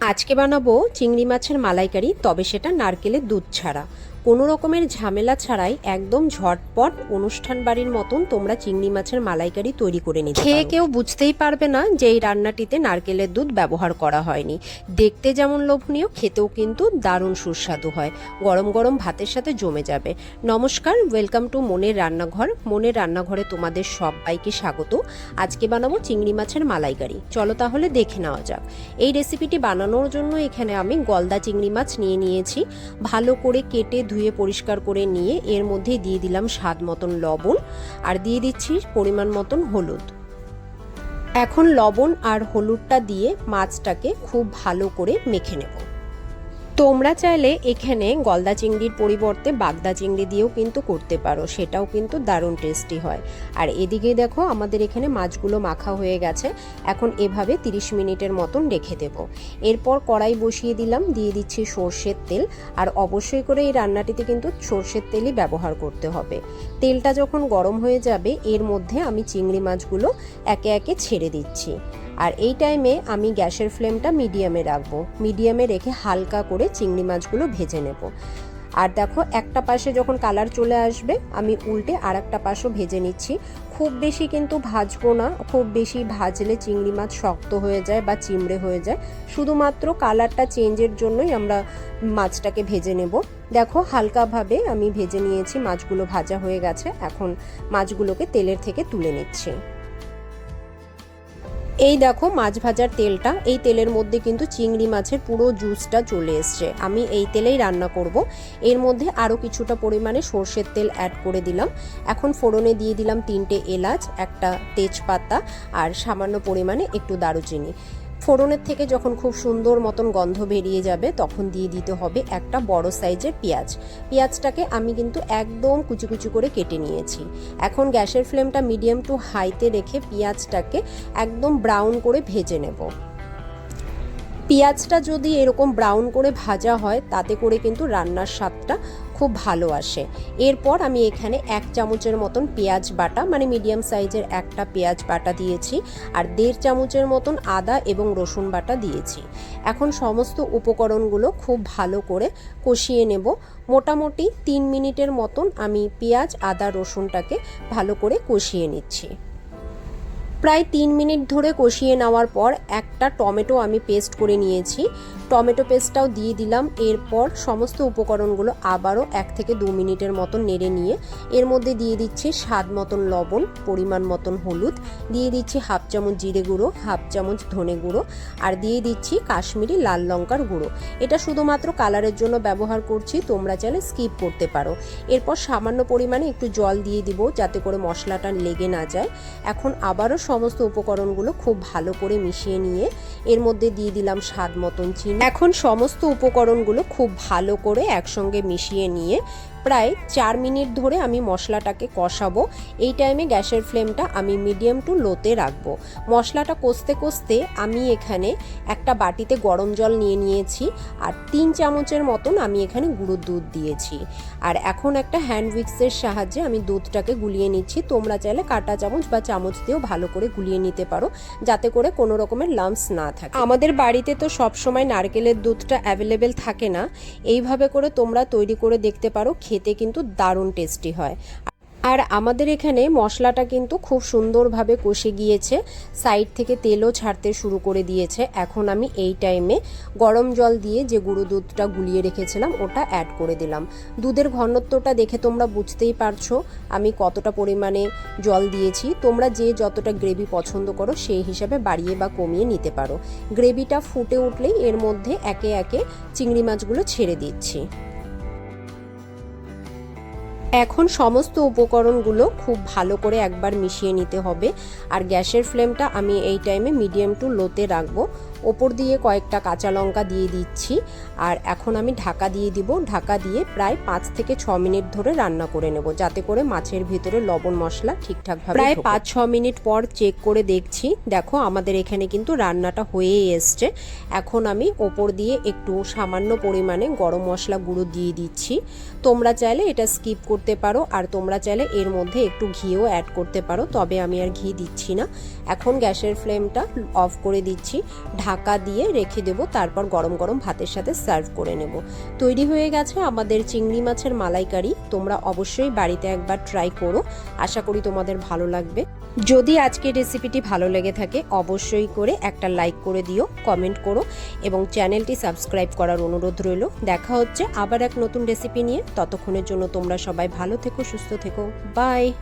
আজকে বানাবো চিংড়ি মাছের মালাইকারি তবে সেটা নারকেলের দুধ ছাড়া। কোনো রকমের ঝামেলা ছাড়াই একদম ঝটপট অনুষ্ঠান বাড়ির মতন তোমরা চিংড়ি মাছের মালাইকারি তৈরি করে নিতে খেয়ে কেউ বুঝতেই পারবে না যে এই রান্নাটিতে নারকেলের দুধ ব্যবহার করা হয়নি। দেখতে যেমন লোভনীয় খেতেও কিন্তু দারুণ সুস্বাদু হয়। গরম গরম ভাতের সাথে জমে যাবে। নমস্কার ওয়েলকাম টু মনের রান্নাঘর। মনের রান্নাঘরে তোমাদের সবাইকে স্বাগত। আজকে বানাবো চিংড়ি মাছের মালাইকারি। চলো তাহলে দেখে নেওয়া যাক। এই রেসিপিটি বানানোর জন্য এখানে আমি গলদা চিংড়ি মাছ নিয়ে নিয়েছি। ভালো করে কেটে ধুয়ে পরিষ্কার করে নিয়ে এর মধ্যে দিয়ে দিলাম স্বাদ মতন লবণ আর দিয়ে দিচ্ছি পরিমাণ মতন হলুদ। এখন লবণ আর হলুদটা দিয়ে মাছটাকে খুব ভালো করে মেখে নেব। তোমরা চাইলে এখানে গলদা চিংড়ির পরিবর্তে বাগদা চিংড়ি দিয়েও কিন্তু করতে পারো, সেটাও কিন্তু দারুণ টেস্টি হয়। আর এদিকে দেখো, আমাদের এখানে মাছগুলো মাখা হয়ে গেছে, এখন এভাবে 30 মিনিটের মতন রেখে দেব। এরপর কড়াই বসিয়ে দিলাম, দিয়ে দিচ্ছি সর্ষের তেল, আর অবশ্যই করে এই রান্নাটিতে কিন্তু সর্ষের তেলই ব্যবহার করতে হবে। তেলটা যখন গরম হয়ে যাবে, এর মধ্যে আমি চিংড়ি মাছগুলো একে একে ছেড়ে দিচ্ছি। আর এই টাইমে আমি গ্যাসের ফ্লেমটা মিডিয়ামে রাখব। মিডিয়ামে রেখে হালকা করে চিংড়ি মাছগুলো ভেজে নেব। আর দেখো, একটা পাশে যখন কালার চলে আসবে, আমি উল্টে আর একটা পাশও ভেজে নিচ্ছি। খুব বেশি কিন্তু ভাজবো না, খুব বেশি ভাজলে চিংড়ি মাছ শক্ত হয়ে যায় বা চিমড়ে হয়ে যায়। শুধুমাত্র কালারটা চেঞ্জের জন্যই আমরা মাছটাকে ভেজে নেব। দেখো, হালকাভাবে আমি ভেজে নিয়েছি, মাছগুলো ভাজা হয়ে গেছে। এখন মাছগুলোকে তেলের থেকে তুলে নিচ্ছি। এই দেখো মাছ ভাজার তেলটা, এই তেলের মধ্যে কিন্তু চিংড়ি মাছের পুরো জুসটা চলে এসছে। আমি এই তেলেই রান্না করব। এর মধ্যে আরও কিছুটা পরিমাণে সর্ষের তেল অ্যাড করে দিলাম। এখন ফোড়নে দিয়ে দিলাম তিনটে এলাচ, একটা তেজপাতা আর সামান্য পরিমাণে একটু দারুচিনি। ফোড়নের থেকে যখন খুব সুন্দর মতন গন্ধ বেরিয়ে যাবে, তখন দিয়ে দিতে হবে একটা বড় সাইজের পেঁয়াজ। পেঁয়াজটাকে আমি কিন্তু একদম কুচি কুচি করে কেটে নিয়েছি। এখন গ্যাসের ফ্লেমটা মিডিয়াম টু হাইতে রেখে পেঁয়াজটাকে একদম ব্রাউন করে ভেজে নেব। পেঁয়াজটা যদি এরকম ব্রাউন করে ভাজা হয়, তাতে করে কিন্তু রান্নার স্বাদটা খুব ভালো আসে। এরপর আমি এখানে এক চামচের মতন পেঁয়াজ বাটা মানে মিডিয়াম সাইজের একটা পেঁয়াজ বাটা দিয়েছি আর দেড় চামচের মতন আদা এবং রসুন বাটা দিয়েছি। এখন সমস্ত উপকরণগুলো খুব ভালো করে কষিয়ে নেব। মোটামুটি তিন মিনিটের মতন আমি পেঁয়াজ, আদা, রসুনটাকে ভালো করে কষিয়ে নিচ্ছি। প্রায় তিন মিনিট ধরে কষিয়ে নেওয়ার পর একটা টমেটো আমি পেস্ট করে নিয়েছি। টমেটো পেস্টটাও দিয়ে দিলাম। এরপর সমস্ত উপকরণগুলো আবারও এক থেকে দু মিনিটের মতন নেড়ে নিয়ে এর মধ্যে দিয়ে দিচ্ছি স্বাদ মতন লবণ, পরিমাণ মতন হলুদ, দিয়ে দিচ্ছি হাফ চামচ জিরে গুঁড়ো, হাফ চামচ ধনে গুঁড়ো আর দিয়ে দিচ্ছি কাশ্মীরি লাল লঙ্কার গুঁড়ো। এটা শুধুমাত্র কালারের জন্য ব্যবহার করছি, তোমরা চাইলে স্কিপ করতে পারো। এরপর সামান্য পরিমাণে একটু জল দিয়ে দিব যাতে করে মশলাটা লেগে না যায়। এখন আবারও সমস্ত উপকরণগুলো খুব ভালো করে মিশিয়ে নিয়ে এর মধ্যে দিয়ে দিলাম স্বাদ মতন চিনি। এখন সমস্ত উপকরণগুলো খুব ভালো করে একসঙ্গে মিশিয়ে নিয়ে প্রায় চার মিনিট ধরে আমি মশলাটাকে কষাবো। এই টাইমে গ্যাসের ফ্লেমটা আমি মিডিয়াম টু লোতে রাখব। মশলাটা কষতে কষতে আমি এখানে একটা বাটিতে গরম জল নিয়ে নিয়েছি আর তিন চামচের মতন আমি এখানে গুঁড়ো দুধ দিয়েছি। আর এখন একটা হ্যান্ড উইক্সের সাহায্যে আমি দুধটাকে গুলিয়ে নিচ্ছি। তোমরা চাইলে কাটা চামচ বা চামচ দিয়েও ভালো করে গুলিয়ে নিতে পারো, যাতে করে কোনো রকমের লাম্পস না থাকে। আমাদের বাড়িতে তো সবসময় নারকেলের দুধটা অ্যাভেলেবেল থাকে না। এইভাবে করে তোমরা তৈরি করে দেখতে পারো খেতে কিন্তু দারুণ টেস্টি হয়। আর আমাদের এখানে মশলাটা কিন্তু খুব সুন্দরভাবে কষে গিয়েছে সাইড থেকে তেলও ছাড়তে শুরু করে দিয়েছে। এখন আমি এই টাইমে গরম জল দিয়ে যে গুঁড়ো দুধটা গুলিয়ে রেখেছিলাম, ওটা অ্যাড করে দিলাম। দুধের ঘনত্বটা দেখে তোমরা বুঝতেই পারছ আমি কতটা পরিমাণে জল দিয়েছি। তোমরা যে যতটা গ্রেভি পছন্দ করো, সেই হিসাবে বাড়িয়ে বা কমিয়ে নিতে পারো। গ্রেভিটা ফুটে উঠলেই এর মধ্যে একে একে চিংড়ি মাছগুলো ছেড়ে দিচ্ছি। এখন সমস্ত উপকরণগুলো খুব ভালো করে একবার মিশিয়ে নিতে হবে। আর গ্যাসের ফ্লেমটা আমি এই টাইমে মিডিয়াম টু লোতে রাখব। ওপর দিয়ে কয়েকটা কাঁচা লঙ্কা দিয়ে দিচ্ছি। আর এখন আমি ঢাকা দিয়ে দিব। ঢাকা দিয়ে প্রায় পাঁচ থেকে ছ মিনিট ধরে রান্না করে নেব। যাতে করে মাছের ভিতরে লবণ মশলা ঠিকঠাকভাবে প্রায় পাঁচ ছ মিনিট পর চেক করে দেখছি। দেখো আমাদের এখানে কিন্তু রান্নাটা হয়েই এসছে। এখন আমি ওপর দিয়ে একটু সামান্য পরিমাণে গরম মশলা গুঁড়ো দিয়ে দিচ্ছি। তোমরা চাইলে এটা স্কিপ করতে পারো, আর তোমরা চাইলে এর মধ্যে একটু ঘিও অ্যাড করতে পারো, তবে আমি আর ঘি দিচ্ছি না। এখন গ্যাসের ফ্লেমটা অফ করে দিচ্ছি, ঢাকা দিয়ে রেখে দেবো, তারপর গরম গরম ভাতের সাথে সার্ভ করে নেব। তৈরি হয়ে গেছে আমাদের চিংড়ি মাছের মালাইকারি, তোমরা অবশ্যই বাড়িতে একবার ট্রাই করো, আশা করি তোমাদের ভালো লাগবে। যদি আজকের রেসিপিটি ভালো লেগে থাকে, অবশ্যই করে একটা লাইক করে দিও কমেন্ট করো এবং চ্যানেলটি সাবস্ক্রাইব করার অনুরোধ রইল। দেখা হচ্ছে আবার এক নতুন রেসিপি নিয়ে। ততক্ষণের জন্য তোমরা সবাই ভালো থেকো, সুস্থ থেকো। বাই